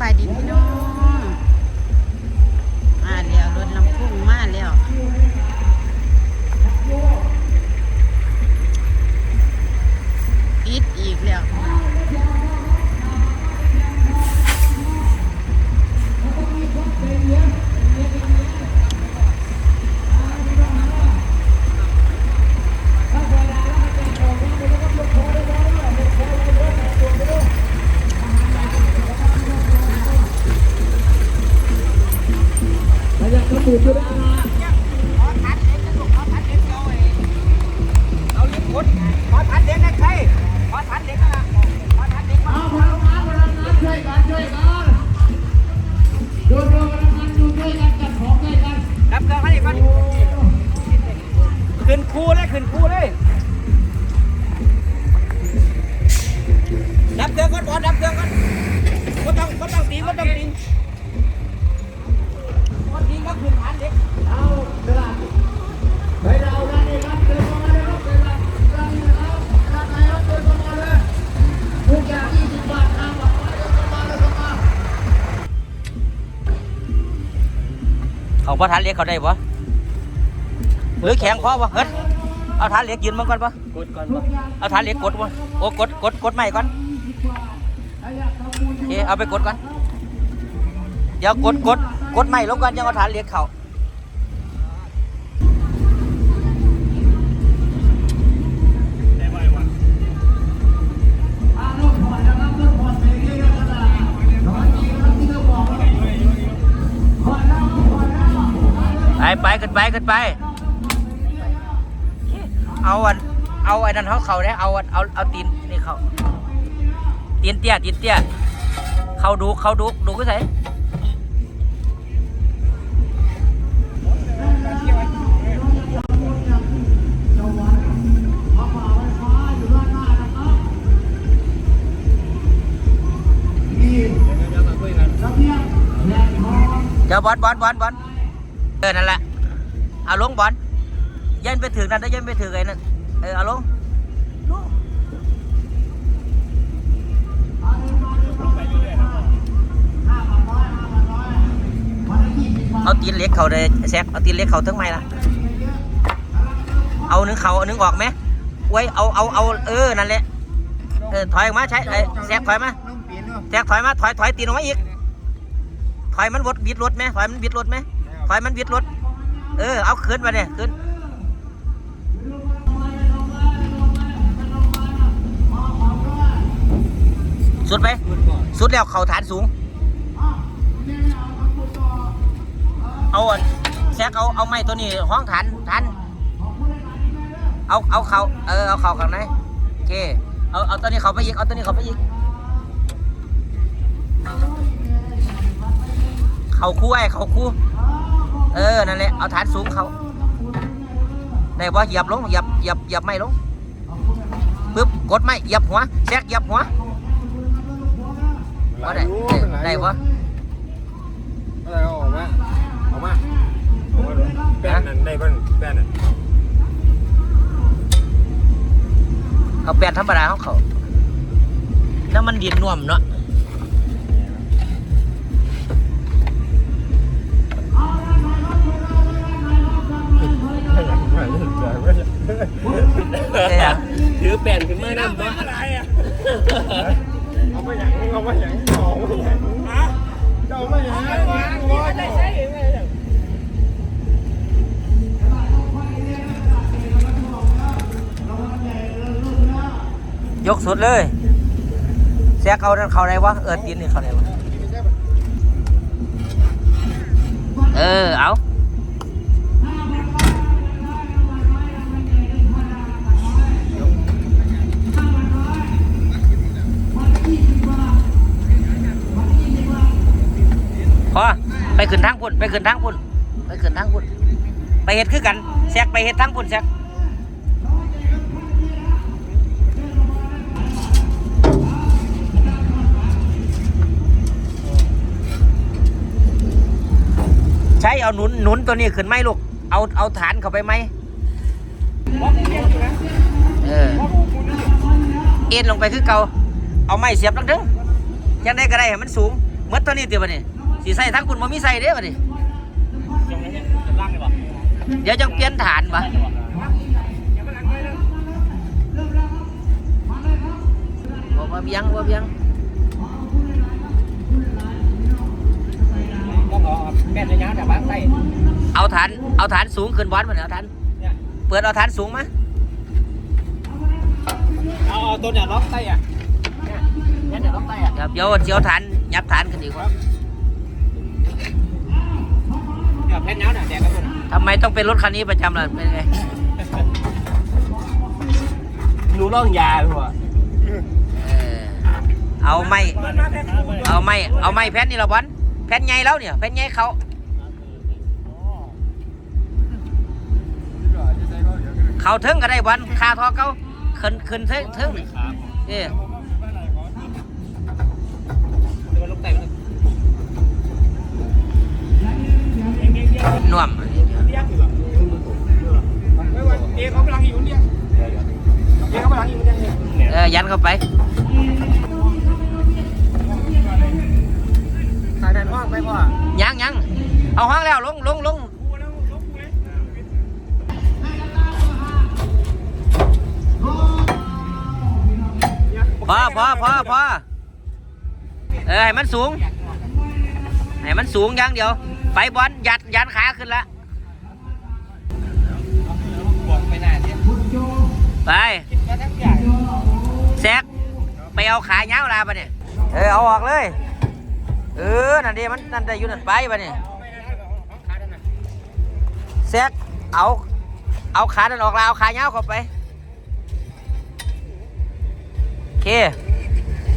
บายดีพี่น้อง ขอทันเด็กนะใครขอทันเด็กนะขอทันเด็กมาเอพลังงานพลังงานช่วยกันช่วยกันดูดูพลังงานดูช่วยกันจัดของช่วยกันดับเครื่องให้ก่อนขึ้นคู่เลย เขาพอฐานเล็กเขาได้ปะหรือแข็งพอปะเฮ้ยเอาฐานเล็กยืนมันก่อนปะกดก่อนปะเอาฐานเล็กกดปะโอ้กดกดกดใหม่ก่อนโอเคเอาไปกดก่อนเดี๋ยวกดกดกดใหม่ลงก่อนยังเอาฐานเล็กเขา ขึ้นไปขึ้นไป เอาอันเอาไอ้นั่นเขาเขาเนี่ยเอาอันเอาเอาตีนนี่เขาตีนเตี้ยตีนเตี้ยเขาดูเขาดูดูก็ใส่เดี๋ยวบอลบอลบอลบอลเออนั่นแหละ เอาลงบอลยันไปถึงนั่นได้ยันไปถึงไอ้นั่นเออเอาลงเอาตีนเล็กเขาเลยแซกเอาตีนเล็กเขาทั้งไม่ละเอาหนึ่งเขาเอาหนึ่งออกไหมไว้เอาเอาเอาเออนั่นแหละเออถอยออกมาใช้ไอ้แซกถอยมาแซกถอยมาถอยถอยตีนออกมาอีกถอยมันวดบิดรถไหมถอยมันบิดรถไหมถอยมันบิดรถ เออ เอาขึ้นมาเนี่ยขึ้นสุดไป สุดแล้วเข่าฐานสูง เอาอันแซกเอาเอาไม้ตัวนี้ห้องฐานฐานเอาเอาเขาเออเอาเข่าข้างในโอเคเอาเอาตัวนี้เขาไปอีกเอาตัวนี้เขาไปอีกเขาคู่ไอ้เขาคู่ เออ นั่นแหละ เอาฐานสูงเขาได้บ่เหยียบลง เหยียบ เหยียบ เหยียบไม่ลงปึ๊บ กดไม่ เหยียบหัวแซกเหยียบหัวว่าได้ได้ได้บ่อะไรเอาออกมาออกมาออกมาดูแป้นนั่นได้บ้างแป้นนั่นเอาแปดธรรมดาของเขาแล้วมันดินน่วมเนาะ ยกสุดเลยแซกเอานั่นเขาได้วะเออตีนนี่เขาได้วะเออเอาพอไปขึ้นทางพุ่นไปขึ้นทางพุ่นไปขึ้นทางพุ่นไปเฮ็ดคือกันแซกไปเฮ็ดทางพุ่นแซก เอาหนุนหนุนตัวนี้ขึ้นไหมลูก เอาเอาฐานเข้าไปไหมเออเอ็นลงไปคือเก่าเอาไม้เสียบลังถึงยังได้ก็ได้ให้มันสูงมดตัวนี้เดี๋ยวนี้สีใส่ทั้งคุณบ่มีใส่เด้บัดนี้ยังไงเนี่ยเดี๋ยวจังเปลี่ยนฐานปะบอกว่เบียงว่เบียง แม่จะย้ายจากบ้านใต้เอาฐานเอาฐานสูงขึ้นบอลมาเนี่ยเอาฐานเนี่ยเปิดเอาฐานสูงมาเอาตัวเนี่ยล็อกใต้อะเนี่ยแม่เนี่ยล็อกใต้อะเดี๋ยวเดี๋ยวฐานยับฐานขึ้นดีกว่าแผ่นย้ายเนี่ยแดกกันหมดทำไมต้องเป็นรถคันนี้ประจำล่ะเป็นไงรู้ร่องยาหัวเออเอาไม้เอาไม้เอาไม้แผ่นนี่ละบอล ผ่นใหญ่แล้วเนี่ยแผ่นใหญ่เขาเขาเทิงก็ได้บอลคาทอเขาขึ้นขึ้นเทิงเทิงเออเดี๋ยวมันล็อกใต้มันน่วมไม่ว่าเอเขากำลังอยู่เนี่ยเอเขากำลังอยู่เนี่ยเออยันเข้าไป อพอพอพอเออให้มันสูง ให้มันสูงอย่างเดียว ไปบอลยัดยันขาขึ้นละบอกไปหน้าเนี่ยไปมาทั้งใหญ่แซกไปเอาขาเงาวลาปะเนี่ยเออเอาออกเลย เออ นั่นดีมันนั่นได้อยู่นั่นไปปะเนี่ยแซกเอา เอาขาดันออกลาเอาขาเงาวเข้าไป เค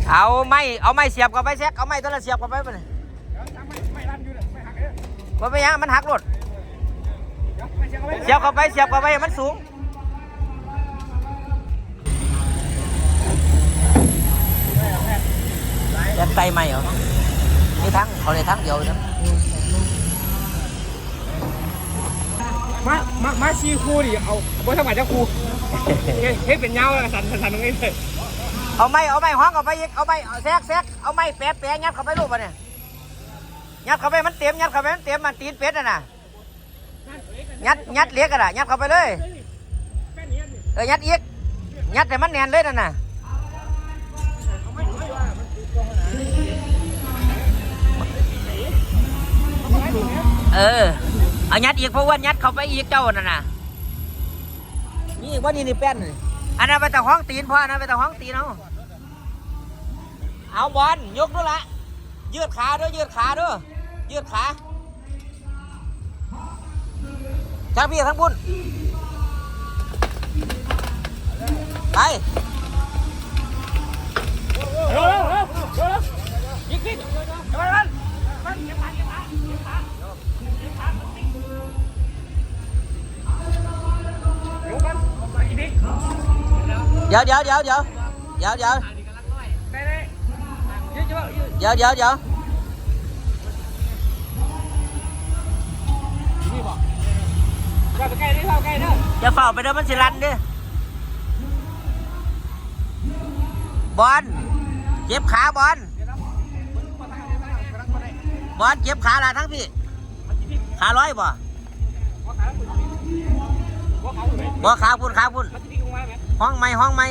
เอาไม้เอาไม้เสียบเข้าไปแซกเอาไม้ตัวละเสียบเข้าไปปะเนี่ยไม่รันอยู่เลยไม่หักเลยมันไปยังมันหักรถไม่เชื่อเขาไม่เสียบเข้าไปเสียบเข้าไปให้มันสูงยัดไตไม่เหรอนี่ทั้งเขาเลยทั้งเดียวนะมา มา มาชีครูดิ เอาบ่ทำไมเจ้าครูเฮ้ยเป็นเงาเลยสั่นสั่นตรงนี้เลย เอาไม้เอาไม้ห้องเข้าไปอีกเอาไม้เอาแซกแซกเอาไม้แปะแปะยัดเข้าไปลูกปะเนี่ยยัดเข้าไปมันเต็มยัดเข้าไปมันเต็มมันตีนเป็ดน่ะนะยัดยัดเลี้ยกันอะยัดเข้าไปเลยเออยัดอีกยัดแต่มันแน่นเลยนั่นน่ะเออเอายัดอีกเพราะว่ายัดเข้าไปอีกเจ้านั่นน่ะนี่ว่านี่นี่แป้นนี่อันนั้นไปแต่ห้องตีนพ่ออันนั้นไปแต่ห้องตีนเอา เอาบอลยกด้วยละยืดขาด้วยยืดขาด้วยยืดขาทั้งพี่ทั้งบุญไปเร็วเร็วเร็วเร็วยิงขึ้นไปมันมันเก็บขาเก็บขาเก็บขาเก็บขาเดี๋ยวมันไปอีกนิดเดี๋ยวเดี๋ยวเดี๋ยวเดี๋ยวเดี๋ยว เดี๋ยวเดี๋ยวเดี๋ยวอย่าเข้าใกล้เด้อจะเฝ้าไปเด้อมันสิรันเด้อบอลเจ็บขาบอลบอลเจ็บขาละทั้งพี่ ขาร้อยบ่ว่ขาคุณขาคุณไหมบ่ขาพุ่นขาพุ่นมันจะทิ้งลงไหมห้องไม่ห้องไม่